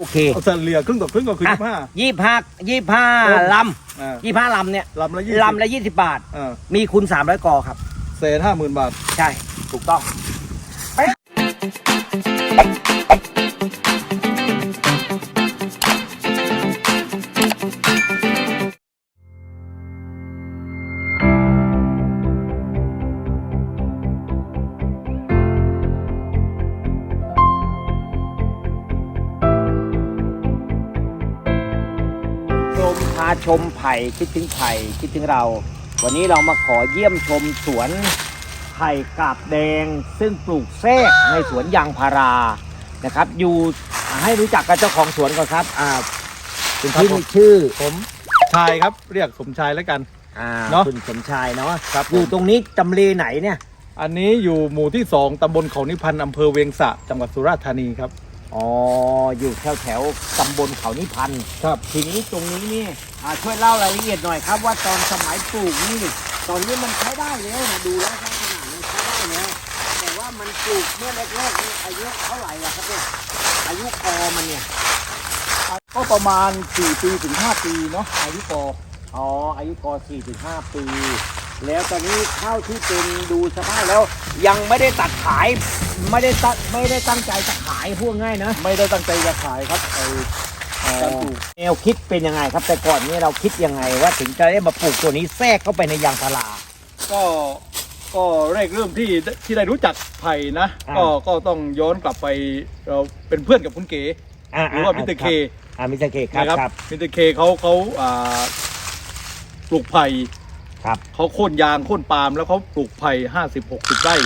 โอเคเอาเฉลี่ยครึ่งต่อครึ่งก็คือยี่สิบห้ายี่ห้ายี่ห้าลอ่าำยี่ห้าลำเนี่ยลำละยี่สิบลำละยี่สิบบาทอ่ามีคุณสามร้อยกอครับ เศษห้าหมื่นบาท ใช่ ถูกต้อง ชมพาชมไผ่คิดถึงไผ่คิดถึงเรา วันนี้เรามาขอเยี่ยมชมสวนไผ่กาบแดง ซึ่งปลูกแทรกในสวนยางพารานะครับ อยู่อ่าให้รู้จักกับเจ้าของสวนก่อนครับอ่าคุณครับพี่ผมมีชื่อผมชายครับเรียกสมชายแล้วกัน อ่าเนอะคุณสมชายเนาะครับอยู่ตรงนี้ตำเลไหนเนี่ย อันนี้อยู่หมู่ที่สองตำบลเขานิพันธ์อำเภอเวียงสะจังหวัดสุราษฎร์ธานีครับ อ๋ออยู่แถวแถวๆตำบลเขานิพันธ์ครับ ทีนี้ตรงนี้นี่อ่าช่วยเล่ารายละเอียดหน่อยครับว่าตอนสมัยปลูกนี่ตอนนี้มันใช้ได้แล้วนะดูแล้วลักษณะมันใช้ได้แล้วแต่ว่ามันปลูกเมื่อแรกๆนี่อายุเท่าไหร่ล่ะครับเนี่ยอายุกอมันเนี่ยก็ประมาณ4ปีถึง5ปีเนาะอายุปออ๋ออายุกอ4ถึง5ปี แล้วตอนนี้เท่าที่เป็นดูสภาพแล้ว ยังไม่ได้ตัดขาย ไม่ได้ตัดไม่ได้ตั้งใจจะขายพูดง่ายนะไม่ได้ตั้งใจจะขายครับไอการปลูกแนวคิดเป็นยังไงครับ แต่ก่อนนี้เราคิดยังไงว่าถึงจะได้มาปลูกตัวนี้แทรกเข้าไปในยางพารา ก็ก็แรกเริ่มที่ที่ได้รู้จักไผ่นะอ่าก็ก็ต้องย้อนกลับไปเราเป็นเพื่อนกับคุณเก๋หรือว่ามิสเตอร์เคอ่ามิสเตอร์เคครับนะครับครับมิสเตอร์เคเขาเขาอ่าปลูกไผ่ ครับ เขาโค่นยางโค่นปาล์มแล้วเขาปลูกไผ่ห้าสิบหกสิบไร่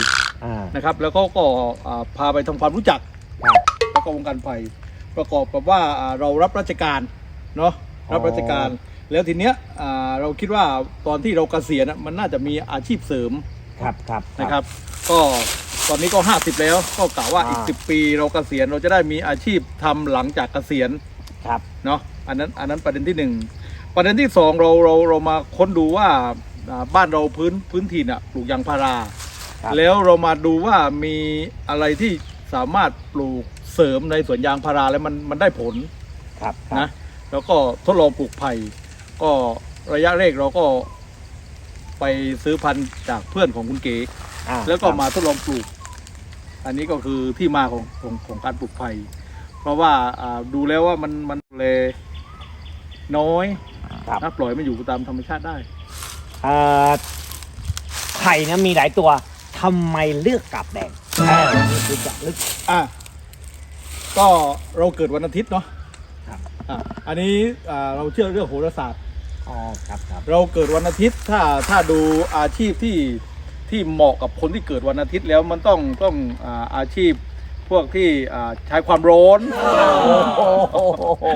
อ่านะครับ แล้วเขาก็อ่าพาไปทำความรู้จักครับ แล้วก็วงการไผ่ประกอบกับว่าอ่าเรารับราชการเนาะรับราชการ แล้วทีเนี้ยอ่าเราคิดว่าตอนที่เราเกษียณอะมันน่าจะมีอาชีพเสริม ครับครับ นะครับ ก็ตอนนี้ก็ 50 แล้ว ก็กล่าวว่าอีกอ่า10 ปีเราเกษียณเราจะได้มีอาชีพทำหลังจากเกษียณครับ เนาะ อันนั้นอันนั้นประเด็นที่หนึ่ง ประเด็นที่สองเราเราเรามาค้นดูว่าอ่าบ้านเราพื้นพื้นถิ่นอะปลูกยางพาราครับแล้วเรามาดูว่ามีอะไรที่สามารถปลูกเสริมในสวนยางพาราแล้วมันมันได้ผลครับครับนะแล้วก็ทดลองปลูกไผ่ก็ระยะแรกเราก็ไปซื้อพันธุ์จากเพื่อนของคุณเก๋อ่าแล้วก็ครับมาทดลองปลูก อันนี้ก็คือที่มาของของของการปลูกไผ่เพราะว่าอ่าดูแล้วว่ามันมันเลยน้อย ครับนะปล่อยมันอยู่ตามธรรมชาติได้ เอ่อไข่นะมีหลายตัวทำไมเลือกกาบแดงเออนี่คือจะลึก อะก็เราเกิดวันอาทิตย์เนาะครับ อะอันนี้อ่าเราเชื่อเรื่องโหราศาสตร์ อ๋อครับครับเราเกิดวันอาทิตย์ถ้าถ้าดูอาชีพที่ที่เหมาะกับคนที่เกิดวันอาทิตย์แล้วมันต้องต้องอาอาชีพพ วกที่อ่าใช้ความร้อน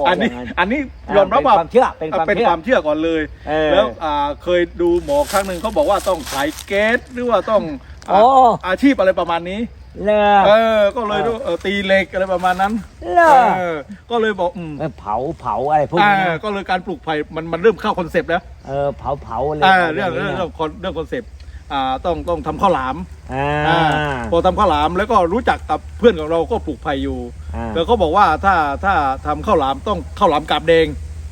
อันนี้อันนี้ยอมรับว่าเป็นความเชื่อเป็นความเป็นเชื่อความเชื่อก่อนเลย เออ แล้วอ่าเคยดูหมอครั้งหนึ่งเขาบอกว่าต้องขายแก๊สหรือว่าต้องอ่าโอ้อาชีพอะไรประมาณนี้ เลิก เออ ก็เลยดูเออตีเหล็กอะไรประมาณนั้นเลิกเออก็เลยบอกอืมเออเผาเผาอะไรพวกอ่านี้นะก็เลยการปลูกไผ่มันมันเริ่มเข้าคอนเซปต์แล้วเออเผาเผาอะไรอ่าะเรื่องไเรื่องนี่ยเรื่องคอนเรื่องคอนเซปต์ อ่าต้องต้องทำข้าวหลามอ่าอ่าพอทำข้าวหลามแล้วก็รู้จักกับเพื่อนของเราก็ปลูกไผ่อยู่อ่าแล้วก็บอกว่าถ้าถ้าทำข้าวหลามต้องข้าวหลามกาบแดง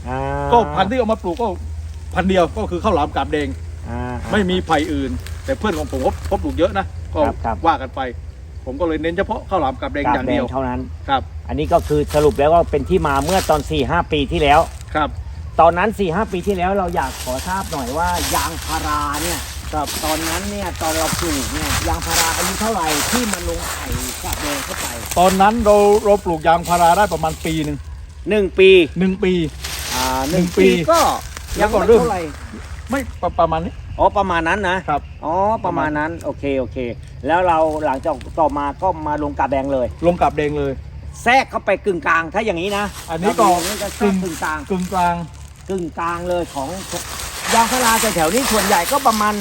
อ่าก็พันธุ์ที่เอามาปลูกก็พันธุ์เดียวก็คือข้าวหลามกาบแดง อ่า ไม่มีไผ่อื่น แต่เพื่อนของผมก็เขาปลูกเยอะนะก็ครับครับ ว่ากันไป ผมก็เลยเน้นเฉพาะข้าวหลามกาบแดงกาอบย่างแดเดีงยวเท่านั้น ครับอันนี้ก็คือสรุปแล้วว่าเป็นที่มาเมื่อตอน4ี่หปีที่แล้ว ครับ ตอนนั้น4ี่หปีที่แล้วเราอยากขอทราบหน่อยว่ายางพาราเนี่ย ครับตอนนั้นเนี่ยตอนเราปลูกเนี่ยยางพาราอายุเท่าไหร่ที่มันลงไข่กาบแดงเข้าไปตอนนั้นเราเราปลูกยางพาราได้ประมาณปีหนึ่งหนึ่งปีหนึ่งปี อ่าหนึ่งปีก็แล้ยังวก็ไม่เริ่ม เท่าไหร่ไม่ประประมาณนี้อ๋อประมาณนั้นนะครับ อ๋อประมาณนั้นโอเคโอเค แล้วเราหลังจากต่อมาก็มาลงกาบแดงเลย ลงกาบแดงเลย แทรกเข้าไปกึ่งกลางถ้าอย่างนี้นะอันนี้ก็กาบแดงนี่จะแทรกกึ่งกลางกึ่งกลางกึ่งกลางเลยของยางพาราแถวๆนี้ส่วนใหญ่ก็ประมาณ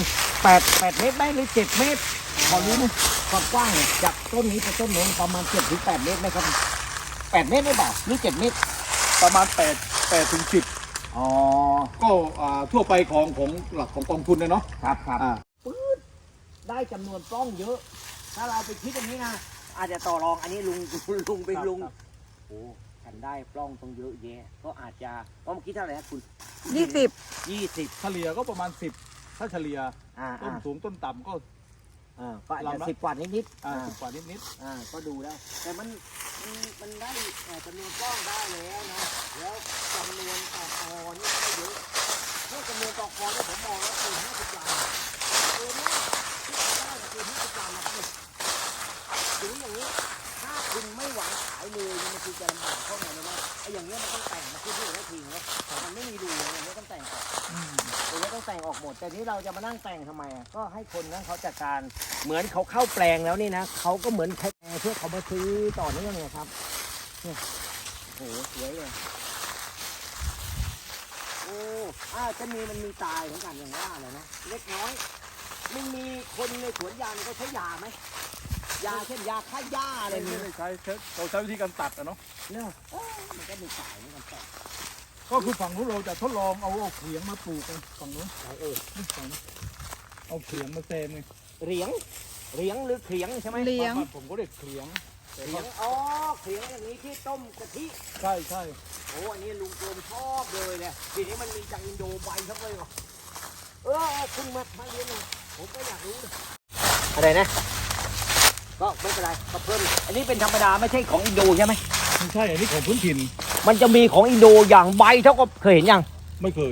8 8เมตรไหมหรือ7เมตรพอรู้ไหมความกว้างเนี่ยจากต้นนี้ไปต้นโน้นประมาณ7ถึง8เมตรไหมครับ8เมตรไม่เปล่าหรือ7เมตรประมาณแปดแปดถึงสิบอ๋อก็อ่าทั่วไปของของหลักของกองทุนนะเนาะครับครับอ่าได้จำนวนปล้องเยอะ ถ้าเราไปคิดอย่างนี้นะอาจจะต่อรองอันนี้ลุงลุงเป็นลุงโอ้ฉันได้ปล้องตรงเยอะแยะก็อาจจะเพราะเมื่อกี้เท่าไหร่นะคุณยี่สิบ ยี่สิบเฉลี่ยก็ประมาณสิบ ถ้าเฉลี่ยอ่าต้นอ่าสูงต้นต่ำก็ อ่าก็อาจจะลำละ สิบกว่านิดนิดๆอ่าอ่าสิบกว่านิดนิดอ่าก็ดูแล้วแต่มันมันมันได้เอ่อจำนวนกล้องได้แล้วนะแล้วจำนวนต่อคอนี่ก็ไม่เยอะเมื่อจำนวนต่อคอเนี่ยผมมองแล้วเกินห้าสิบลำเแต่งออกหมดแต่นี้เราจะมานั่งแต่งทำไมอะก็ให้คนนั้นเขาจัดการเหมือนเขาเข้าแปลงแล้วนี่นะเขาก็เหมือนใครเพื่อเขามาซื้อต่อเนื่องไงครับเนี่ยโอ้โหสวยเลยโอ้อาจะมีมันมีตายเหมือนกันอย่างว่าเลยนะเล็กน้อยมันมีคนในสวนยางเขาใช้ยาไหมยาเช่นยาฆ่าหญ้าอะไรไม่มีได้ใช้ใช้เราใช้วิธีการตัดอะเนาะ เนี่ยเอ้ยมันก็มีตายเหมือนกันแต่ ก็คือฝั่งนู้นเราจะทดลองเอาเอาเขียงมาปลูกกันฝั่งนู้นเออนี่ฝั่งนู้นเอาเขียงมาเซมไงเหรียงเหรียงหรือเขียงใช่ไหมเลี้ยง บ้านผมก็เรียกเขียงแต่เขียว่างอ๋อเขียงอย่างนี้ที่ต้มกะทิใช่ใช่โอ้อันนี้ลุงโกมชอบเลยเนี่ยทีนี้มันมีจากอินโดใบเข้าไปเหรอเออคุณมามาเรียนหน่อยผมก็อยากรู้นะอะไรนะ ก็ไม่เป็นไรก็เพิ่มอันนี้เป็นธรรมดาไม่ใช่ของอินโดใช่ไหมไม่ใช่อันนี้ของพื้นถิ่น มันจะมีของอินโดอย่างใบเท่ากับเคยเห็นยัง ไม่เคย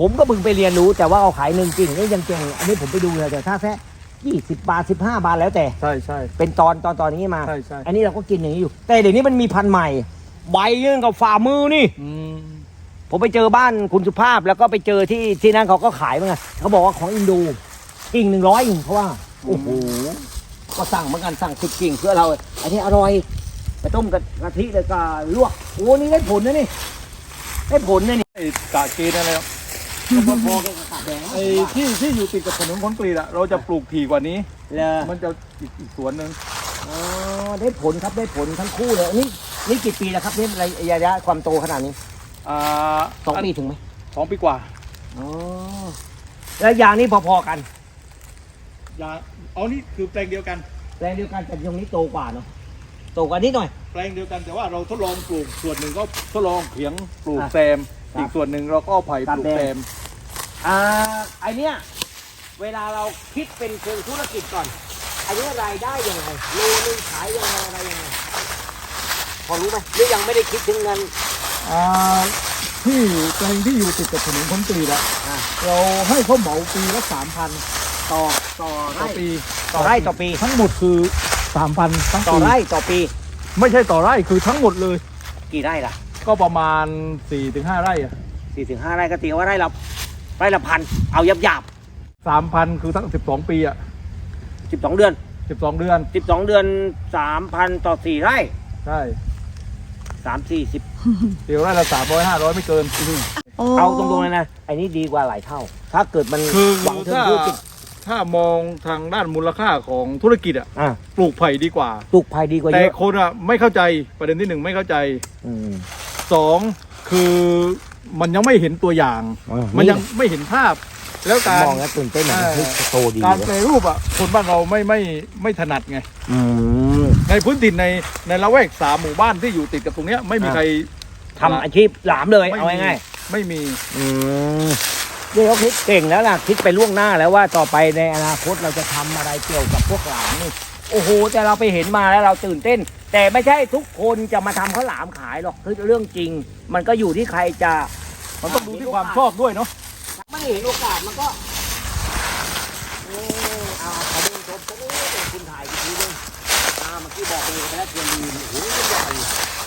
ผมก็เพิ่งไปเรียนรู้แต่ว่าเอาขายหนึ่งจริงนี่ยังเก่งอันนี้ผมไปดูเลยแต่ถ้าแค่ยี่สิบบาทสิบห้าบาทแล้วแต่ ใช่ใช่เป็นตอนตอนตอนนี้มา ใช่ใช่อันนี้เราก็กินอย่างนี้อยู่ แต่เดี๋ยวนี้มันมีพันธุ์ใหม่ ใบยื่นกับฝ่ามือนี่ อืมผมไปเจอบ้านคุณสุภาพแล้วก็ไปเจอที่ที่นั่นเขาก็ขายเหมือนกันเขาบอกว่าของอินโดกิ่งหนึ่งร้อยเพราะว่า โอ้โห ก็สั่งเหมือนกันสั่งสิบกิ่งเพื่อเรา อันนี้อร่อย ไปต้มกับกะทิเลยก็ลวกโอ้นี่ได้ผลนะนี่ได้ผลนะนี่ไอ้กาเกณฑ์อะไรอะพอพอๆกับกาดแดงนะไอ้ที่ที่อยู่ติดกับถนนคอนกรีตอะเราจะปลูกถี่กว่านี้ เลย มันจะอีกอีกสวนหนึ่งอ๋อได้ผลครับได้ผลทั้งคู่เลยอันนี่นี่กี่ปีแล้วครับนี่ระยะความโตขนาดนี้อ่าสองปีถึงไหมสองปีกว่าอ๋อแล้วยางนี่พอๆกันยาเอานี่คือแปลงเดียวกัน แปลงเดียวกันแต่ตรงนี้โตกว่าเนาะ โตกว่านิดหน่อย แปลงเดียวกันแต่ว่าเราทดลองปลูกส่วนหนึ่งก็ทดลองเขียงปลูกอะแซมครับอีกส่วนหนึ่งเราก็เอาไผ่ปลูกตัดแดงแซม อ่าไอเนี้ยเวลาเราคิดเป็นเชิงธุรกิจก่อน อันนี้รายได้ยังไงโลนึงขายยังไงอะไรยังไงพอรู้ไหมหรือยังไม่ได้คิดถึงเงินอ่าที่แปลงที่อยู่ติดกับถนนคอนกรีตอะอ่าเราให้เขาเหมาปีละสามพันต่อต่อต่อไร่ปี ต่อไร่ต่อปี ทั้งหมดคือ สามพันทั้งต่อปีไร่ต่อปีไม่ใช่ต่อไร่คือทั้งหมดเลย กี่ไร่ล่ะก็ประมาณ4ี่ถึงห้าไร่อะสี่ถึงห้าไร่ก็ตีว่าไร่ละไร่ละพันเอายับยับสามพันคือทั้งสิบสองปีอะสิบสองเดือนสิบสองเดือนสิบสองเดือนสามพันต่อสี่ไร่ใช่สามสี่สิบเดี๋ยวไร่ละสามร้อยห้าร้อยไม่เกินโอ้เอาตรงๆเลยนะไอ้นี่ดีกว่าหลายเท่า ถ้าเกิดมันคือหวังถึงถ้า ธุรกิจ ถ้ามองทางด้านมูลค่าของธุรกิจอะอะปลูกไผ่ดีกว่า ปลูกภัยดีกว่าแต่เยอะคนอะไม่เข้าใจประเด็นที่หนึ่งไม่เข้าใจอืมสองคือมันยังไม่เห็นตัวอย่างมันยังไม่เห็นภาพ แล้วการ มองแล้วตื่นเต้นเหมือนเออเฮ้ยโตดีการเว้แปลยรูปอะคนบ้านเราไม่ไม่ไม่ถนัดไง อืมในพื้นถิ่นในในละแวกสามหมู่บ้านที่อยู่ติดกับตรงเนี้ยไม่มีอ่าใครทำอาชีพหลามเลยไม่เอามีง่ายไม่มีๆอืม นี่เขาคิดเก่งแล้วล่ะคิดไปล่วงหน้าแล้วว่าต่อไปในอนาคตเราจะทำอะไรเกี่ยวกับพวกหลามนี่โอ้โหแต่เราไปเห็นมาแล้วเราตื่นเต้น แต่ไม่ใช่ทุกคนจะมาทำข้าวหลามขายหรอกคือเรื่องจริง มันก็อยู่ที่ใครจะมันต้องดูที่ความชอบด้วยเนาะไม่เห็นโอกาสมันก็เออเอาขอดูชมตรงนี้เป็นคุณถ่ายอีกทีนึงอ่าเมื่อกี้บอกไปแล้วเทียนลีนโอ้โหใหญ่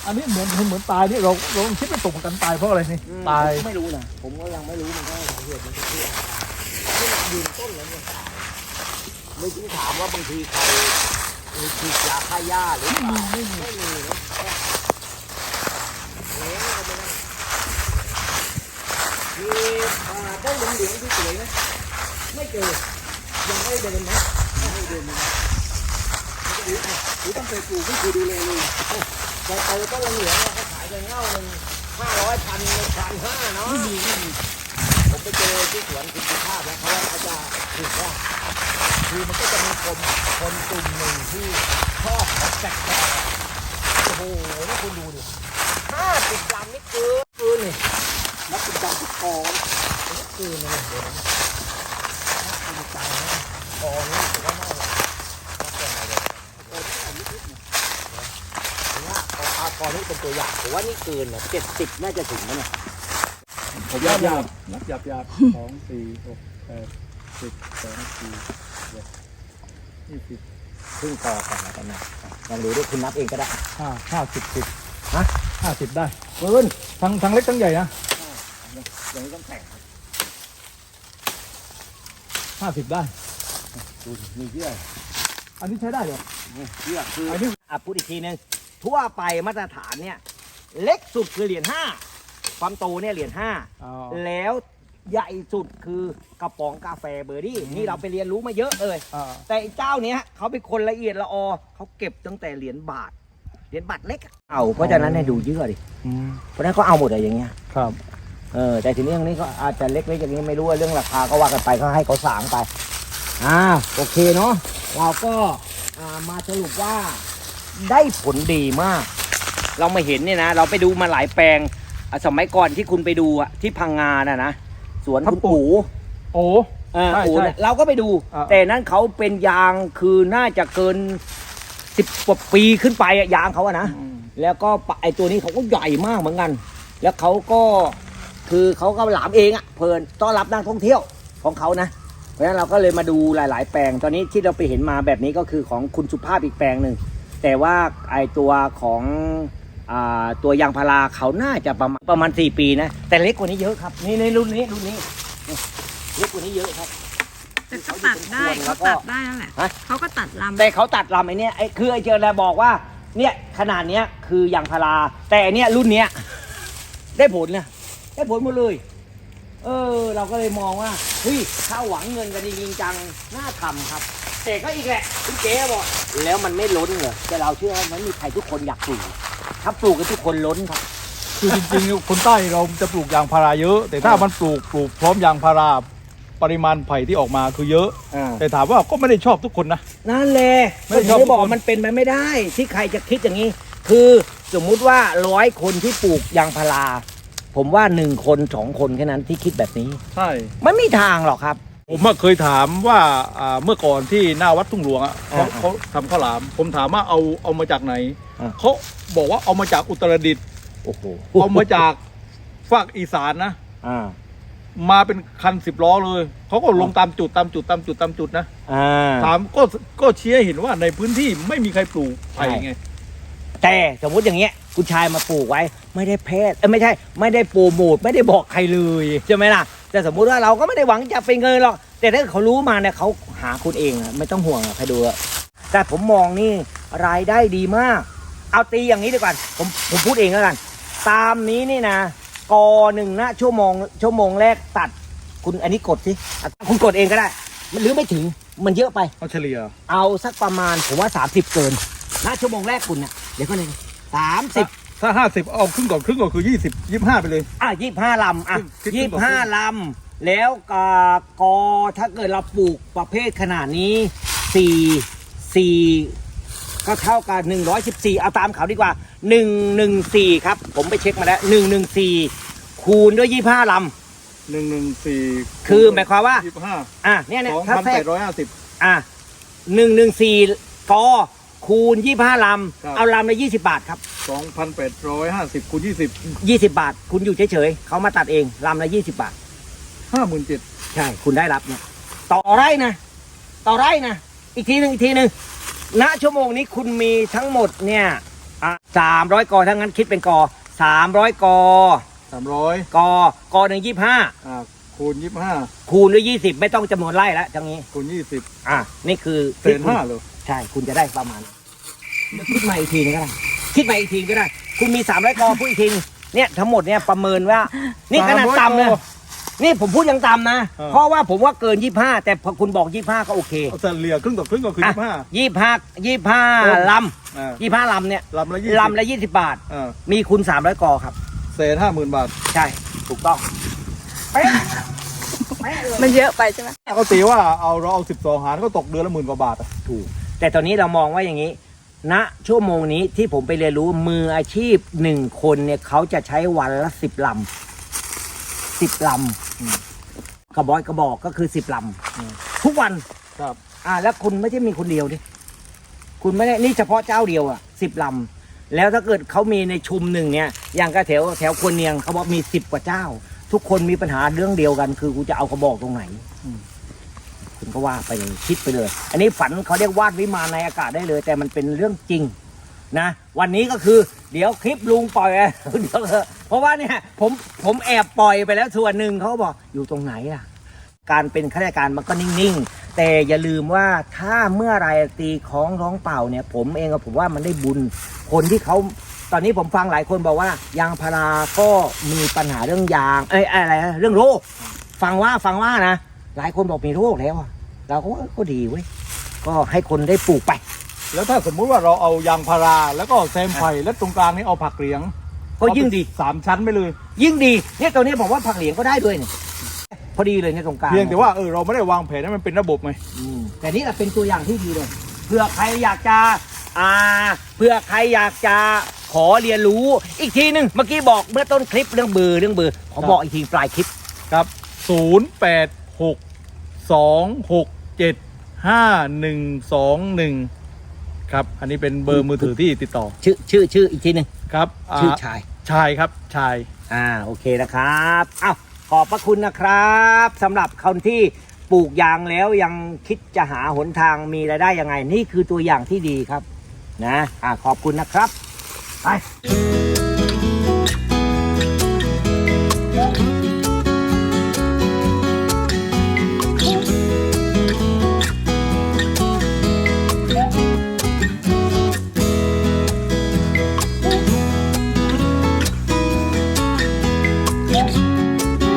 อันนี้เหมือนเหมือนตายนี่เราเราคิดไม่ตกกันตายเพราะอะไรนี่อืมตายผมก็ไม่รู้นะผมก็ยังไม่รู้มันก็สาเหตุมันจะเพื่ออะไรที่มันยืนต้นแล้วเนี่ยไม่ถึงถามว่าบางทีใครมีฉีดยาฆ่าหญ้าหรือเปล่าไม่มีไม่มีนะเลี้ยงก็ไม่ได้มีเอ่อได้เหลืองเหลืองๆที่สวยไหมไม่เจอยังไม่เดินนะไม่ให้เดินเลยนะมันก็ดูอะดูตั้งแต่ปลูกไม่เคยดูเลยเลย แต่เออก็เหลือเนี่ยเขาขายกันเง่าหนึ่งห้าร้อยพันพันห้าเนาะไม่มีไม่มีผมไปเจอที่สวนคุณภาพแล้วเขาว่าเขาจะถูกว่าคือมันก็จะมีคนคนกลุ่มหนึ่งที่ชอบแบบแปลกๆโอ้โหนี่คุณดูดิห้าสิบลำนี่คือคือนี่นับเป็นดาวที่คอนี่คือนี่เดี๋ยวนะนับเป็นใจนะคอนี่ถือว่าจะอะไรเลยโอ้ยอายุนิดหนึ่งผมว่า คออาคอนี่เป็นตัวอย่างผมว่านี่เกินเนี่ยเจ็ดสิบน่าจะถึงแล้วเนี่ยผมยับยับนับยับยับสองสี่หกแปดสิบสองสี่เจ็ดยี่สิบครึ่งคอก่อนแล้วกันนะอะลองดูด้วยคุณนับเองก็ได้ห้าห้าสิบสิบฮะห้าสิบได้เกินทั้งทั้งเล็กทั้งใหญ่นะอย่างนี้ต้องแต่งครับห้าสิบได้ดูดิมีเยื่ออันนี้ใช้ได้เหรอนี่เยื่อคืออันนี้อะพูดอีกทีหนึง ทั่วไปมาตรฐานเนี่ย เล็กสุดคือเหรียญห้าความโตเนี่ยเหรียญห้าอ๋อ แล้วใหญ่สุดคือกระป๋องกาแฟเบอร์ดี้นี่เราไปเรียนรู้มาเยอะเลย อ่า แต่ไอ้เจ้าเนี้ยเขาเป็นคนละเอียดละออเขาเก็บตั้งแต่เหรียญบาทเหรียญบาทเล็กอะเอาเพราะฉะนั้นให้ดูเยื่อดิอืมเพราะฉะนั้นเขาเอาหมดเลยอย่างเงี้ยครับ เออแต่ทีนี้อย่างนี้ก็อาจจะเล็กๆอย่างนี้ไม่รู้ว่าเรื่องราคาก็ว่ากันไปก็ให้เขาสางไปอ่าโอเคเนาะเราก็อ่ามาสรุปว่า ได้ผลดีมาก เรามาเห็นเนี่ยนะ เราไปดูมาหลายแปลงอะสมัยก่อนที่คุณไปดูอะที่พังงาน่ะนะสวนคุณปู่โอ้ เออใช่ปู่ใช่เนี่ยเราก็ไปดู อ่า แต่นั้นเขาเป็นยางคือน่าจะเกินสิบกว่าปีขึ้นไปอะยางเขาอะนะอืมแล้วก็ปะไอตัวนี้เขาก็ใหญ่มากเหมือนกัน แล้วเขาก็คือเขาก็หลามเองอะเพลินต้อนรับนักท่องเที่ยวของเขานะ เพราะฉะนั้นเราก็เลยมาดูหลาย ๆ แปลง ตอนนี้ที่เราไปเห็นมาแบบนี้ก็คือของคุณสุภาพอีกแปลงหนึ่ง แต่ว่าไอตัวของอ่าตัวยางพาราเขาน่าจะประมาณประมาณ4ปีนะ แต่เล็กกว่านี้เยอะครับ นี่ในรุ่นนี้รุ่นนี้นี่เล็กกว่านี้เยอะครับแต่เขาตัดได้แล้เขาวก็ตัดได้นั่นแหละฮะเขาก็ตัดลำแต่เขาตัดลำไอ้เนี่ยไอ้คือไอ้เจอแล้วบอกว่า เนี่ยขนาดเนี้ยคือยางพารา แต่อันเนี้ยรุ่นเนี้ยได้ผลนะได้ผลหมดเลย เออ เราก็เลยมองว่าเฮ้ยถ้าหวังเงินกันจริงๆจังน่าทำครับ แต่ก็อีกแหละคุณเก๋บอกแล้วมันไม่ล้นเหรอแต่เราเชื่อว่ามันมีใครทุกคนอยากปลูกถ้าปลูกกันทุกคนล้นครับ คือจริงๆ คนใต้เราจะปลูกยางพาราเยอะ แต่ถ้าอ่ามัมันปลูกปลูกพร้อมยางพาราปริมาณไผ่ที่ออกมาคือเยอะ อ่า แต่ถามว่าก็ไม่ได้ชอบทุกคนนะ นั่นแหละไม่ไม่ชอบได้บอกทุกคน มันเป็นไปไม่ได้ ที่ใครจะคิดอย่างนี้ คือสมมุติว่าร้อยคนที่ปลูกยางพารา ผมว่าหนึ่งคนสองคนแค่นั้นที่คิดแบบนี้ ใช่ มันไม่มีทางหรอกครับ ผมอะเคยถามว่าอ่าเมื่อก่อนที่หน้าวัดทุ่งหลวงอะเขาอ่าเขาทำข้าวหลาม ผมถามว่าเอาเอามาจากไหนอ่า เขาบอกว่าเอามาจากอุตรดิตถ์โอ้โหเอามาจากฝากอีสานนะอ่ามาเป็นคันสิบล้อเลยเขาก็ลงตามจุดตามจุดตามจุดตามจุดนะอ่า ถามก็ก็เชี้ให้เห็นว่าในพื้นที่ไม่มีใครปลูกไผ่ใช่ไง แต่สมมุติอย่างเงี้ยคุณชายมาปลูกไว้ ไม่ได้แพทย์เอ้ยไม่ใช่ ไม่ได้โปรโมทไม่ได้บอกใครเลยใช่ไหมล่ะ แต่สมมุติว่าเราก็ไม่ได้หวังจะเป็นเงินหรอกแต่ถ้าเขารู้มาเนี่ยเขาหาคุณเองอะไม่ต้องห่วงอะใครดูอะแต่ผมมองนี่รายได้ดีมาก เอาตีอย่างนี้ดีกว่าผมผมพูดเองแล้วกัน ตามนี้นี่นะกอหนึ่งนะชั่วโมงชั่วโมงแรกตัด คุณอันนี้กดสิอะคุณกดเองก็ได้มันหรือไม่ถึงมันเยอะไปเอาเฉลี่ยเอาสักประมาณผมว่า 30 เกินนะชั่วโมงแรกคุณเนี่ยเดี๋ยวก็เลยสามสิบ ถ้าห้าสิบเอาครึ่งก่อนครึ่งก่อนคือยี่สิบยี่ห้าไปเลย อะยี่ห้าลำอะคิดยี่คิดห้าลำแล้วกากอถ้าเกิดเราปลูกประเภทขนาดนี้สี่สี่ก็เท่ากับหนึ่งร้อยสิบสี่เอาตามเขาดีกว่าหนึ่งหนึ่งสี่ครับ ผมไปเช็คมาแล้วหนึ่งหนึ่งสี่คูณด้วยยี่ห้าล หนึ่งหนึ่งสี่คือหมายความว่ายี่ห้าำอะเนี่ยเนี่ยสองถ้าพันแทรแปกดร้อยห้าสิบอะหนึ่งหนึ่งสี่กอ คูณยี่ห้าลครับำเอาลำละยี่สิบบาทครับสองพันแปดร้อยห้าสิบคูณยี่สิบยี่สิบบาท คุณอยู่เฉยๆเขามาตัดเองลำละยี่สิบบาทห้าหมื่นเจ็ดใช่ คุณได้รับเนี่ยต่อไร่นะ ต่อไร่นะ อีกทีหนึ่งอีกทีหนึ่งณชั่วโมงนี้คุณมีทั้งหมดเนี่ยสามร้อยกอทั้งนั้นคิดเป็นกอสามร้อยกอสามร้อยกอกอหนึ่งยี่ห้าอ่าคูณยี่ห้าคูณด้วยยี่สิบไม่ต้องจำนวนไร่แล้วทั้งนี้ คูณยี่สิบอะ นี่คือเศษห้าเลย ใช่ คุณจะได้ประมาณคิดมาอีกทีนึงก็ได้ คิดมาอีกทีก็ได้ คุณมีสามร้อยกอพูดอีกทีนึงเนี่ยทั้งหมดเนี่ยประเมินว่า นี่ขนาดต่ำเลยนี่ผมพูดยังต่ำนะเออเพราะว่าผมว่าเกินยี่ห้าแต่พอคุณบอกยี่ห้าก็โอเคเอาเฉลี่ยครึ่งต่อครึ่งก็คือยี่ห้ายี่ห้ายี่ห้าเออลอ่าำยี่ห้าลำเนี่ยลำละยี่สิบลำละยี่สิบบาทอ่ามีคุณสามร้อยกอครับ เศษห้าหมื่นบาท ใช่ ถูกต้องเป๊ะเป๊ะเลยมันเยอะไปใช่ไหมก็ตีว่าเอาเราเอาสิบสองหารก็ตกเดือนละหมื่นกว่าบาทอะถูก แต่ตอนนี้เรามองว่าอย่างนี้ณชั่วโมงนี้ที่ผมไปเรียนรู้มืออาชีพหนึ่งคนเนี่ยเขาจะใช้วันละสิบลำสิบลำกระบอกกระบอกก็คือสิบลำทุกวันครับ อ่า แล้วคุณไม่ใช่มีคนเดียวดิคุณไม่ได้นี่เฉพาะเจ้าเดียวอะสิบลำแล้วถ้าเกิดเขามีในชุมหนึ่งเนี่ยอย่างกระแถวแถวควรเนียงเขาบอกมีสิบกว่าเจ้า ทุกคนมีปัญหาเรื่องเดียวกัน คือกูจะเอากระบอกตรงไหน คุณก็ว่าไปคิดไปเลย อันนี้ฝันเขาเรียกวาดวิมานในอากาศได้เลย แต่มันเป็นเรื่องจริงนะ วันนี้ก็คือเดี๋ยวคลิปลุงปล่อยเดี๋ยวเถอะเพราะว่าเนี่ยผมผมแอบปล่อยไปแล้วส่วนหนึ่งเขาบอกอยู่ตรงไหนล่ะการเป็นข้าราชการมันก็นิ่งๆ แต่อย่าลืมว่าถ้าเมื่อไรตีของร้องเป่าเนี่ย ผมเองก็ผมว่ามันได้บุญ คนที่เขาตอนนี้ผมฟังหลายคนบอกว่ายางพาราก็มีปัญหาเรื่องยางเอ้ยอะไรเรื่องโรคฟังว่าฟังว่านะ หลายคนบอกมีโรคแล้วอะเราก็ว่าก็ดีเว้ยก็ให้คนได้ปลูกไป แล้วถ้าสมมุติว่าเราเอายางพาราแล้วก็แซมไผ่แล้วตรงกลางนี่เอาผักเหลียงก็ยิ่งดีสามชั้นไปเลย ยิ่งดีเนี่ยตัวนี้ผมว่าผักเหลียงก็ได้ด้วยเนี่ยพอดีเลยเนี่ยตรงกลางเพียงแต่ว่าเออเราไม่ได้วางแผนให้มันเป็นระบบไงอืมแต่นี่แหละเป็นตัวอย่างที่ดีเลยเผื่อใครอยากจะอ่าเผื่อใครอยากจะขอเรียนรู้อีกทีหนึ่งเมื่อกี้บอกเมื่อต้นคลิปเรื่องเบอร์เรื่องเบอร์ขอบอกอีกทีปลายคลิป ครับศูนย์แปด หกสองหกเจ็ดห้าหนึ่งสองหนึ่งครับ อันนี้เป็นเบอร์มือถือที่ติดต่อชื่อชื่อชื่ออีกทีหนึ่งครับาชื่อชาย ชายครับชาย อ่าโอเคนะครับอ้าวขอบพระคุณนะครับสำหรับคนที่ปลูกยางแล้วยังคิดจะหาหนทางมีรายได้ยังไง นี่คือตัวอย่างที่ดีครับ นะอ่าขอบคุณนะครับ ไป